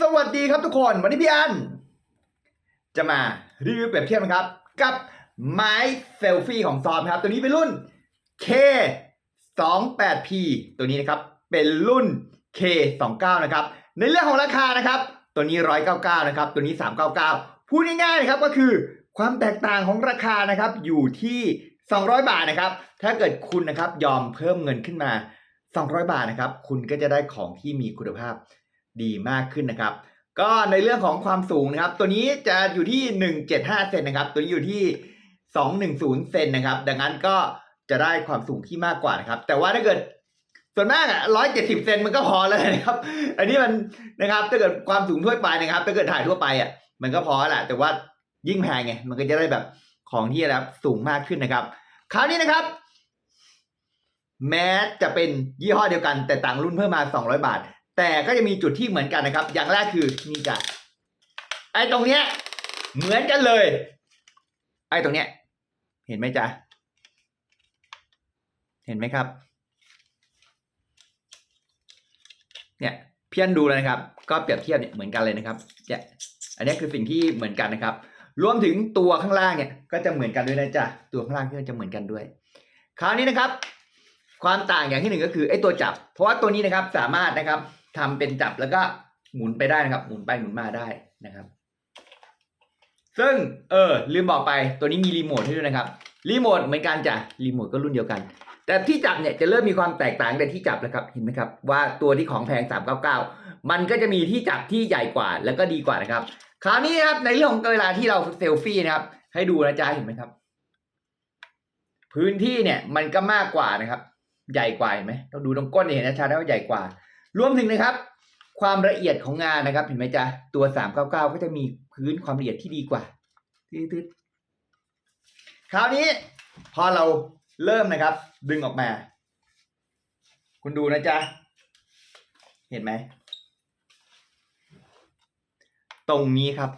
สวัสดีครับทุกคนวันนี้พี่อัน จะมารีวิวเปรียบเทียบนะครับ กับไม้เซลฟี่ของซอมครับ ตัวนี้เป็นรุ่น K 2 8 P ตัวนี้นะครับ เป็นรุ่น K 2 9นะครับ ในเรื่องของราคานะครับ ตัวนี้ 199นะครับ ตัวนี้ 399 พูดง่ายๆนะครับก็คือความแตกต่างของราคานะครับอยู่ที่ 200 บาทนะครับ ถ้าเกิดคุณนะครับยอมเพิ่มเงินขึ้นมา 200 บาทนะครับ คุณก็จะได้ของที่มีคุณภาพ ดีมากขึ้นนะครับ ก็ในเรื่องของความสูงนะครับ ตัวนี้จะอยู่ที่ 175 เซนนะครับ ตัวนี้อยู่ที่ 210 เซนนะครับ ดังนั้นก็จะได้ความสูงที่มากกว่านะครับ แต่ว่าถ้าเกิดส่วนมากอะ170เซนมันก็พอแล้วนะครับ อันนี้มันนะครับถ้าเกิดความสูงทั่วไปนะครับถ้าเกิดถ่ายทั่วไปอะมันก็พอแหละแต่ว่ายิ่งแพงไงมันก็จะได้แบบของที่นะครับสูงมากขึ้นนะครับ คราวนี้นะครับ แม้จะเป็นยี่ห้อเดียวกัน แต่ต่างรุ่นเพิ่มมา200บาท แต่ก็จะมีจุดที่เหมือนกันนะครับ อย่างแรกคือนี่จ้ะไอ้ตรงเนี้ยเหมือนกันเลย ไอ้ตรงเนี้ย เห็นไหมจ๊ะ เห็นไหมครับ เนี่ยเพี้ยนดูเลยนะครับ ก็เปรียบเทียบเนี่ยเหมือนกันเลยนะครับเนี่ยอันนี้คือสิ่งที่เหมือนกันนะครับ รวมถึงตัวข้างล่างเนี่ย ก็จะเหมือนกันด้วยนะจ๊ะตัวข้างล่างก็จะเหมือนกันด้วย คราวนี้นะครับ ความต่างอย่างที่หนึ่งก็คือไอ้ตัวจับ เพราะว่าตัวนี้นะครับสามารถนะครับ ทำเป็นจับแล้วก็หมุนไปได้นะครับ หมุนไปหมุนมาได้นะครับ ซึ่งเออลืมบอกไปตัวนี้มีรีโมทให้ด้วยนะครับรีโมทเหมือนกันจ้ะรีโมทก็รุ่นเดียวกัน แต่ที่จับเนี่ยจะเริ่มมีความแตกต่างแต่ที่จับแล้วครับเห็นไหมครับ ว่าตัวที่ของแพง 399 มันก็จะมีที่จับที่ใหญ่กว่าแล้วก็ดีกว่านะครับ คราวนี้ครับในเรื่องของเวลาที่เราเซลฟี่นะครับ ให้ดูนะจ๊ะเห็นไหมครับ พื้นที่เนี่ยมันก็มากกว่านะครับ ใหญ่กว่าเห็นไหมเราดูตรงก้นเนี่ยเห็นนะชัดนะว่าใหญ่กว่า รวมถึงนะครับ ความละเอียดของงานนะครับ เห็นไหมจ๊ะตัว 399 ก็จะมีพื้นความละเอียดที่ดีกว่าตืดๆคราวนี้พอเราเริ่มนะครับ ดึงออกมา คุณดูนะจ๊ะ เห็นไหม ตรงนี้ครับ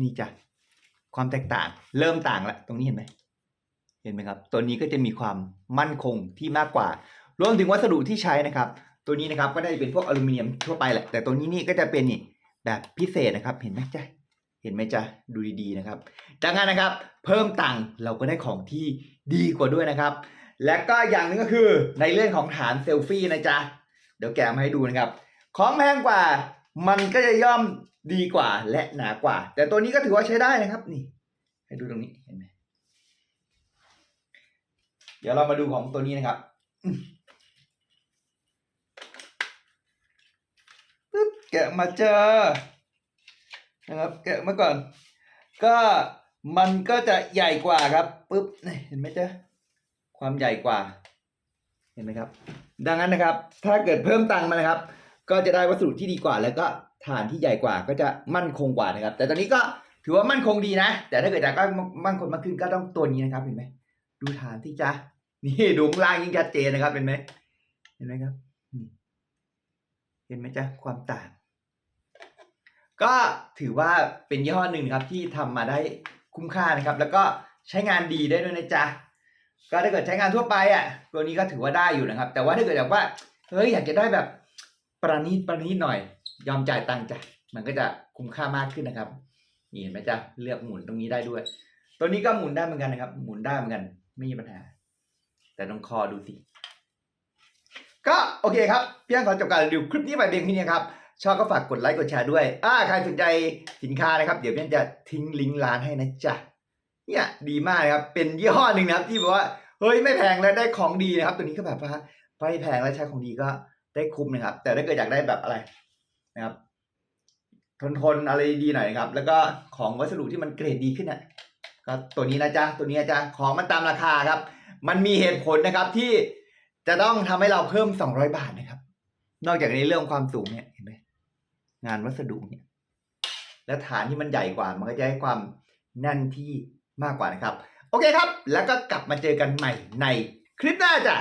นี่จ้ะความแตกต่าง เริ่มต่างแล้วตรงนี้เห็นไหมเห็นไหมครับ ตัวนี้ก็จะมีความมั่นคงที่มากกว่า รวมถึงวัสดุที่ใช้นะครับ ตัวนี้นะครับก็ได้เป็นพวกอลูมิเนียมทั่วไปแหละ แต่ตัวนี้นี่ก็จะเป็นนี่แบบพิเศษนะครับ เห็นไหมจ๊ะเห็นไหมจ๊ะดูดีๆนะครับดังนั้นนะครับ เพิ่มตังค์เราก็ได้ของที่ดีกว่าด้วยนะครับ และก็อย่างหนึงก็คือในเรื่องของฐานเซลฟี่นะจ๊ะเดี๋ยวแกมาให้ดูนะครับ ของแพงกว่ามันก็จะย่อมดีกว่าและหนากว่า แต่ตัวนี้ก็ถือว่าใช้ได้นะครับนี่ ให้ดูตรงนี้เห็นไหมเดี๋ยวเรามาดูของตัวนี้นะครับอืมปึ๊บ แกะมาเจอนะครับแกะมาก่อน ก็มันก็จะใหญ่กว่าครับปึ๊บเห็นไหมจ๊ะความใหญ่กว่า เห็นไหมครับ ดังนั้นนะครับ ถ้าเกิดเพิ่มตังค์มานะครับ ก็จะได้วัสดุที่ดีกว่า แล้วก็ฐานที่ใหญ่กว่าก็จะมั่นคงกว่านะครับ แต่ตอนนี้ก็ถือว่ามั่นคงดีนะ แต่ถ้าเกิดอยากได้มั่นคงมากขึ้นก็ต้องตัวนี้นะครับเห็นไหมดูฐานที่จะนี่ดูข้างล่างยิ่งชัดเจนนะครับเห็นไหมเห็นไหมครับเห็นไหมจ๊ะความต่าง ก็ถือว่าเป็นยี่ห้อหนึ่งครับที่ทำมาได้คุ้มค่านะครับ แล้วก็ใช้งานดีได้ด้วยนะจ๊ะก็ถ้าเกิดใช้งานทั่วไปอะ ตัวนี้ก็ถือว่าได้อยู่นะครับ แต่ว่าถ้าเกิดแบบว่าเฮ้ยอยากจะได้แบบประณีตประณีตหน่อย ยอมจ่ายตังค์จ้ะมันก็จะคุ้มค่ามากขึ้นนะครับนี่เห็นไหมจ๊ะเลือกหมุนตรงนี้ได้ด้วย ตัวนี้ก็หมุนได้เหมือนกันนะครับ หมุนได้เหมือนกัน ไม่มีปัญหา แต่ต้องคอดูสิก็โอเคครับพี่อันขอจบการรีวิวคลิปนี้ไปเพียงเท่นี้ครับ ชอบก็ฝากกดไลค์กดแชร์ด้วย อ่าใครสนใจสินค้านะครับ เดี๋ยวพี่อนจะทิ้งลิงก์ร้านให้นะจ๊ะ เนี่ยดีมากครับ เป็นยี่ห้อหนึ่งนะครับที่บอกว่าเฮ้ยไม่แพงและได้ของดีนะครับ ตัวนี้ก็แบบว่าไม่แพงและใช้ของดีก็ได้คุ้มนะครับ แต่ถ้าเกิดอยากได้แบบอะไรนะครับ ทนทนๆอะไรดีหน่อยนะครับ แล้วก็ของวัสดุที่มันเกรดดีขึ้นอะก็ตัวนี้นะจ๊ะตัวนี้นะจ๊ะของมันตามราคาครับ มันมีเหตุผลนะครับที่จะต้องทำให้เราเพิ่ม 200 บาทนะครับ นอกจากในเรื่องความสูงเนี่ยเห็นไหม งานวัสดุเนี่ย และฐานที่มันใหญ่กว่ามันก็จะให้ความแน่นที่มากกว่านะครับ โอเคครับ แล้วก็กลับมาเจอกันใหม่ในคลิปหน้าจ้ะ